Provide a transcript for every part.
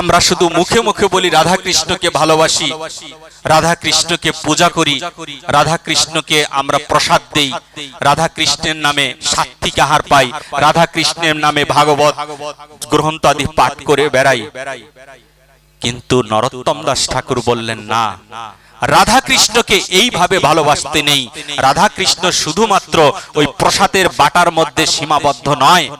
আমরা শুধু মুখে মুখে বলি রাধা কৃষ্ণকে ভালোবাসি রাধা কৃষ্ণকে পূজা করি রাধা কৃষ্ণকে আমরা প্রসাদ দেই রাধা কৃষ্ণের নামে সাত্বিক আহার পাই রাধা কৃষ্ণের নামে ভাগবত গ্রন্থ আদি পাঠ করে বেড়াই। কিন্তু নরোত্তম দাস ঠাকুর বললেন, না রাধা এইভাবে ভালোবাসতে নেই। রাধা শুধুমাত্র ওই প্রসাদের বাটার মধ্যে সীমাবদ্ধ নয়।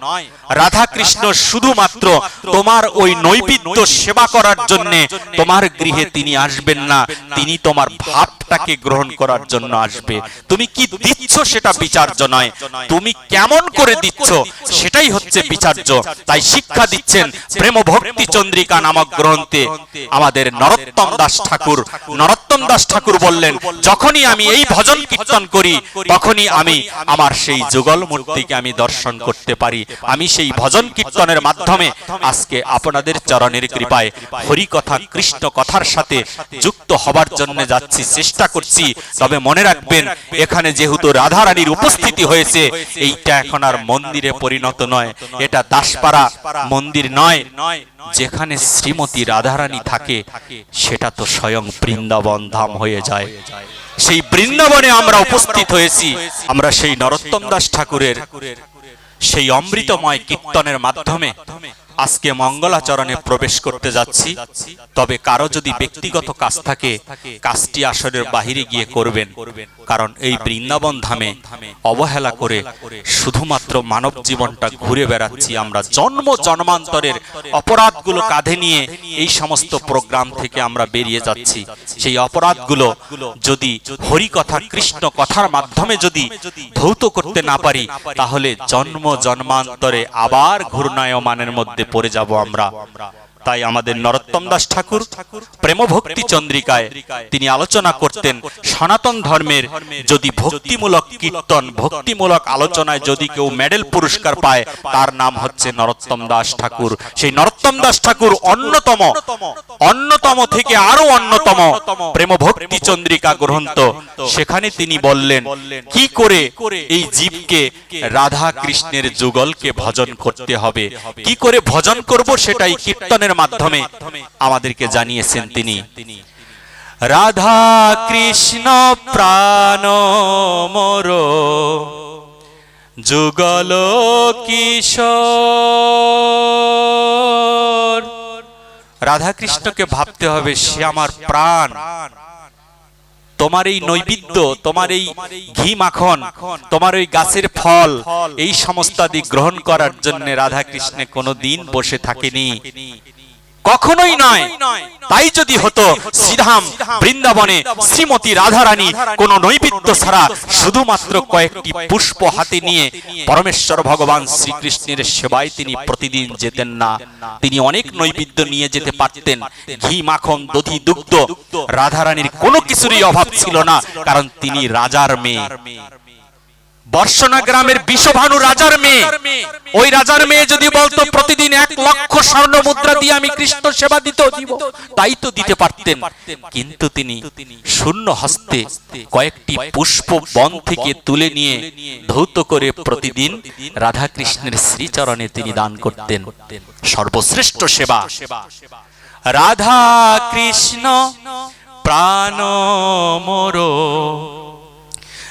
রাধা শুধুমাত্র তোমার ওই নৈবেদ্য সেবা করার জন্য তোমার গৃহে তিনি আসবেন না। তিনি তোমার ভাবটাকে গ্রহণ করার জন্য আসবে। তুমি কি দিচ্ছ সেটা বিচার্য নয়। তুমি কেমন করে দিচ্ছ সেটাই হচ্ছে বিচার্য। তাই শিক্ষা দিচ্ছেন প্রেম ভক্তি চন্দ্রিকা নামক গ্রন্থে আমাদের নরোত্তম দাস ঠাকুর। নরোত্তম দাস ঠাকুর বললেন, যখনই আমি এই ভজন কীর্তন করি, তখনই আমি আমার সেই যুগল মূর্তিকে আমি দর্শন করতে পারি। আমি সেই ভজন কীর্তনের মাধ্যমে আজকে আপনাদের চরণের কৃপায় হরি কথা কৃষ্ণ কথার সাথে যুক্ত হবার জন্য যাচ্ছি, চেষ্টা করছি। তবে মনে রাখবেন, এখানে যেহেতু রাধারানীর উপস্থিতি হয়েছে, এইটা এখন আর মন্দিরে পরিণত নয়। এটা দাসপাড়া মন্দির নয় নয়। যেখানে শ্রীমতী রাধারানী থাকে, সেটা তো স্বয়ং বৃন্দাবন ধাম হয়ে যায়। সেই বৃন্দাবনে আমরা উপস্থিত হয়েছি। আমরা সেই নরোত্তম দাস ঠাকুরের সেই অমৃতময় কীর্তনের মাধ্যমে। আজকে মঙ্গলাচরণে প্রবেশ করতে যাচ্ছি। তবে কারও যদি ব্যক্তিগত কাজ থাকে, কাজটি আসরের বাহিরে গিয়ে করবেন। কারণ এই বৃন্দাবন ধামে অবহেলা করে শুধুমাত্র মানব জীবনটা ঘুরে বেড়াচ্ছি আমরা। জন্ম জন্মান্তরের অপরাধগুলো কাঁধে নিয়ে এই সমস্ত প্রোগ্রাম থেকে আমরা বেরিয়ে যাচ্ছি। সেই অপরাধগুলো যদি হরি কথা কৃষ্ণ কথার মাধ্যমে যদি ধৌত করতে না পারি, তাহলে জন্ম জন্মান্তরে আবার ঘূর্ণায়মানের মধ্যে পড়ে যাব আমরা। তাই আমাদের নরোত্তম দাস ঠাকুর প্রেম ভক্তি চন্দ্রিকায় তিনি আলোচনা করতেন সনাতন ধর্মের যদি ভক্তিমূলক কীর্তন, ভক্তিমূলক আলোচনায় যদি কেউ মেডেল পুরস্কার পায়, তার নাম হচ্ছে নরোত্তম দাস ঠাকুর। সেই নরোত্তম দাস ঠাকুর অন্যতম অন্যতম থেকে আরও অন্যতম প্রেম ভক্তি চন্দ্রিকা গ্রন্থ। সেখানে তিনি বললেন, কি করে এই জীবকে রাধা কৃষ্ণের যুগলকে ভজন করতে হবে? কি করে ভজন করব সেটাই কীর্তনের মাধ্যমে আমাদেরকে জানিয়েছেন তিনি। রাধা কৃষ্ণ প্রাণ মোর যুগল কিশোর। রাধা কৃষ্ণকে ভাবতে হবে, সে আমার প্রাণ। তোমার এই নৈবেদ্য, তোমার এই ঘি মাখন, তোমার ওই গাছের ফল, এই সমস্ত দিক গ্রহণ করার জন্য রাধা কৃষ্ণে কোনোদিন বসে থাকেনি। কখনোই নয়। তাই যদি হতো শ্রীধাম বৃন্দাবনে শ্রীমতী রাধারানী কোন নৈবেদ্য ছাড়া শুধুমাত্র কয়েকটি পুষ্প হাতে নিয়ে পরমেশ্বর ভগবান শ্রীকৃষ্ণের সেবায় তিনি প্রতিদিন যেতেন না। তিনি অনেক নৈবেদ্য নিয়ে যেতে পারতেন। ঘি মাখন দধি দুগ্ধ। রাধারানীর কোনো কিছুরই অভাব ছিল না কারণ তিনি রাজার মেয়ে। বর্ষনা গ্রামের বিশ্বভানু রাজার মেয়ে। ওই রাজার মেয়ে যদি বলতো, প্রতিদিন এক লক্ষ স্বর্ণ মুদ্রা দিয়ে আমি কৃষ্ণ সেবা দিতে তাই তো দিতে পারতেন। কিন্তু তিনি শূন্য হস্তে কয়েকটি পুষ্প বন থেকে তুলে নিয়ে ধৌত করে প্রতিদিন রাধা কৃষ্ণের শ্রীচরণে তিনি দান করতেন। সর্বশ্রেষ্ঠ সেবা। রাধা কৃষ্ণ প্রাণ মোর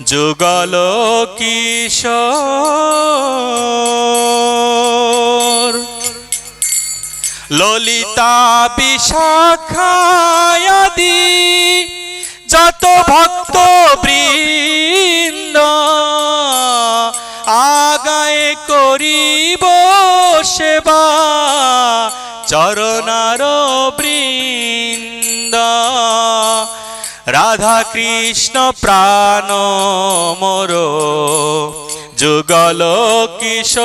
যুগল কিশোর। ললিতা বিশাখায়াদি যত ভক্ত বৃন্দ করিব সেবা চরণার বৃন্দ রাধা কৃষ্ণ প্রাণ মোর যুগল কিশোর।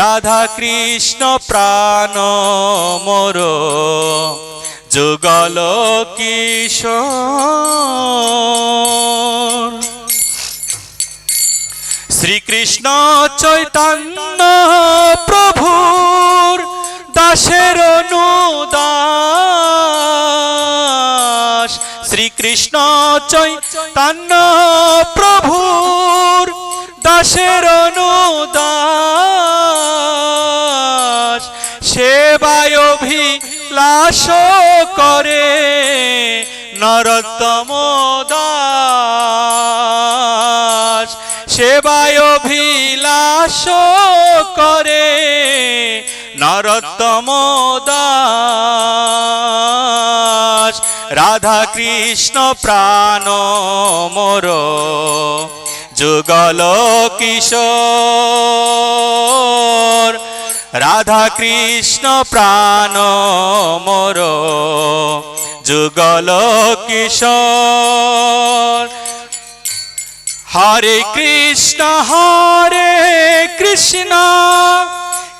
রাধা কৃষ্ণ প্রাণ মোর যুগল কিশোর। শ্রীকৃষ্ণ চৈতন্য প্রভুর দাসের অনুদাস শ্রীকৃষ্ণ চৈতন্য প্রভুর দাসের অনুদাস সেবায় অভিলাষ করে নরতম দাস সেবায় অভিলাষ করে নরতম দাস রাধা কৃষ্ণ প্রাণ মোর, যুগল কিশোর রাধা কৃষ্ণ প্রাণ মোর, যুগল কিশোর। হরে কৃষ্ণ হরে কৃষ্ণ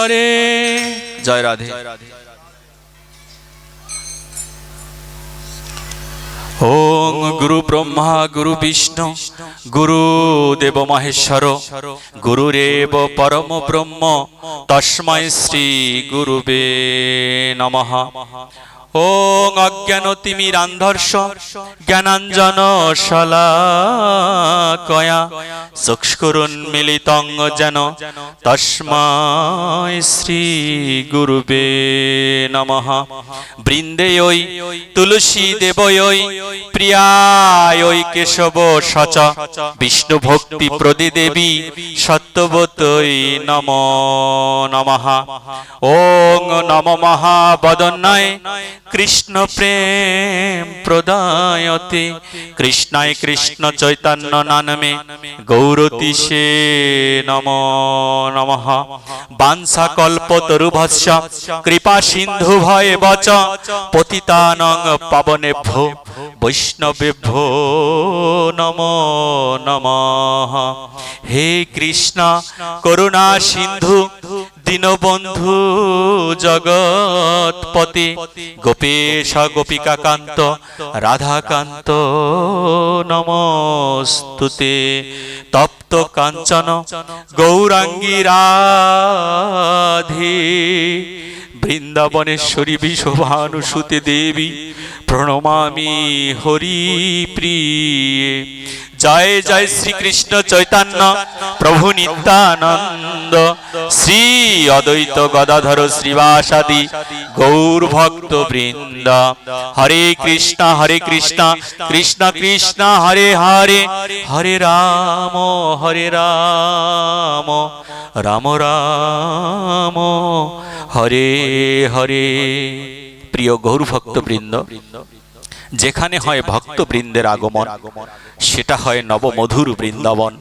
হরে। জয় রাধে। ওং গুরু ব্রহ্মা গুরু বিষ্ণু গুরু দেব মহেশ্বর গুরুরেব পরম ব্রহ্ম তস্ময় শ্রী গুরুবে নমঃ। ওং অজ্ঞান তিমিরান্ধর্ষ জ্ঞানাঞ্জন শলাকয়া চক্ষুরুন্মিলিতং যেন তস্মৈ শ্রী গুরুবে নমঃ। বৃন্দে ওই, তুলসী দেবয়ই প্রিয়ায় কেশব সচ। বিষ্ণু ভক্তি প্রদে দেবী সত্যবতই নম, নমঃ। ওং নম মহাবদন্নায় কৃষ্ণ প্রেম প্রদায়তে। কৃষ্ণায় কৃষ্ণ চৈতন্য নানমে। গৌরতি সে নম নমঃ। বাঞ্ছা কল্পতরুভৎস কৃপা সিন্ধু ভয়ে বচ। পতিতানং পাবনেভ্য বৈষ্ণবেভ্য নম নমঃ। হে কৃষ্ণ, করুণা সিন্ধু। দীনবন্ধু জগৎপতি গোপেশ গোপিকাকান্ত, রাধাকান্ত নমস্তুতে, তপ্ত কাঞ্চন, গৌরাঙ্গী রাধে, বৃন্দাবনেশ্বরী বিশোভানুসুতে দেবী, প্রণমামি হরি প্রিয়ে। জয় জয় শ্রীকৃষ্ণ চৈতন্য প্রভু নিত্যানন্দ। শ্রী অদ্বৈত গদাধর শ্রীবাসাদি গৌর ভক্ত বৃন্দ। হরে কৃষ্ণ হরে কৃষ্ণ কৃষ্ণ কৃষ্ণ, হরে হরে হরে রাম হরে রাম রাম রাম, হরে হরে। প্রিয় গৌর ভক্ত বৃন্দ যেখানে হয় ভক্তবৃন্দের আগমন, সেটা হয় নবমধুর বৃন্দাবন।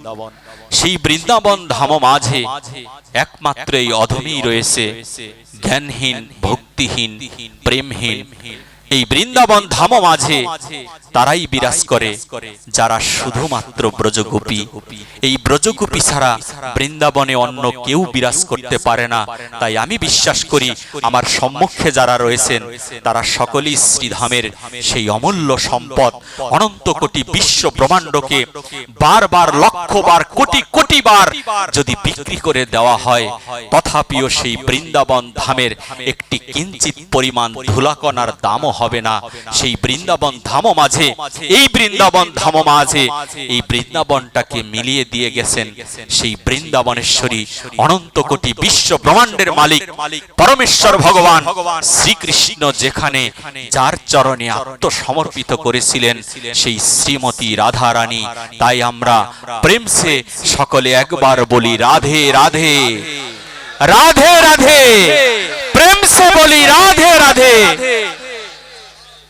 সেই বৃন্দাবন ধাম মাঝে একমাত্র এই অধমেই রয়েছে, জ্ঞানহীন, ভক্তিহীন, প্রেমহীন। এই বৃন্দাবন ধাম মাঝে তারাই বিরাজ করে, যারা শুধুমাত্র ব্রজগোপী। এই ব্রজগোপী ছাড়া বৃন্দাবনে অন্য কেউ বিরাজ করতে পারে না। তাই আমি বিশ্বাস করি, আমার সম্মুখে যারা রয়েছেন, তারা সকলেই শ্রীধামের সেই অমূল্য সম্পদ অনন্ত কোটি বিশ্ব ব্রহ্মাণ্ডকে বারবার, লক্ষবার, কোটি কোটি বার যদি বিক্রি করে দেওয়া হয়, তথাপিও সেই বৃন্দাবন ধামের একটি কিঞ্চিত পরিমাণ ধুলাকণার দামও হবে না। সেই বৃন্দাবন ধাম মাঝে। এই বৃন্দাবন ধাম মাঝে। এই বৃন্দাবনটাকে মিলিয়ে দিয়ে গেছেন সেই বৃন্দাবনেশ্বরী অনন্ত কোটি বিশ্ব ব্রহ্মাণ্ডের মালিক পরমেশ্বর ভগবান শ্রীকৃষ্ণ যেখানে যার চরণে আত্মসমর্পিত করেছিলেন সেই শ্রীমতী রাধা রানী তাই আমরা প্রেম সে সকলে একবার বলি রাধে রাধে। রাধে রাধে। প্রেম সে বলি রাধে।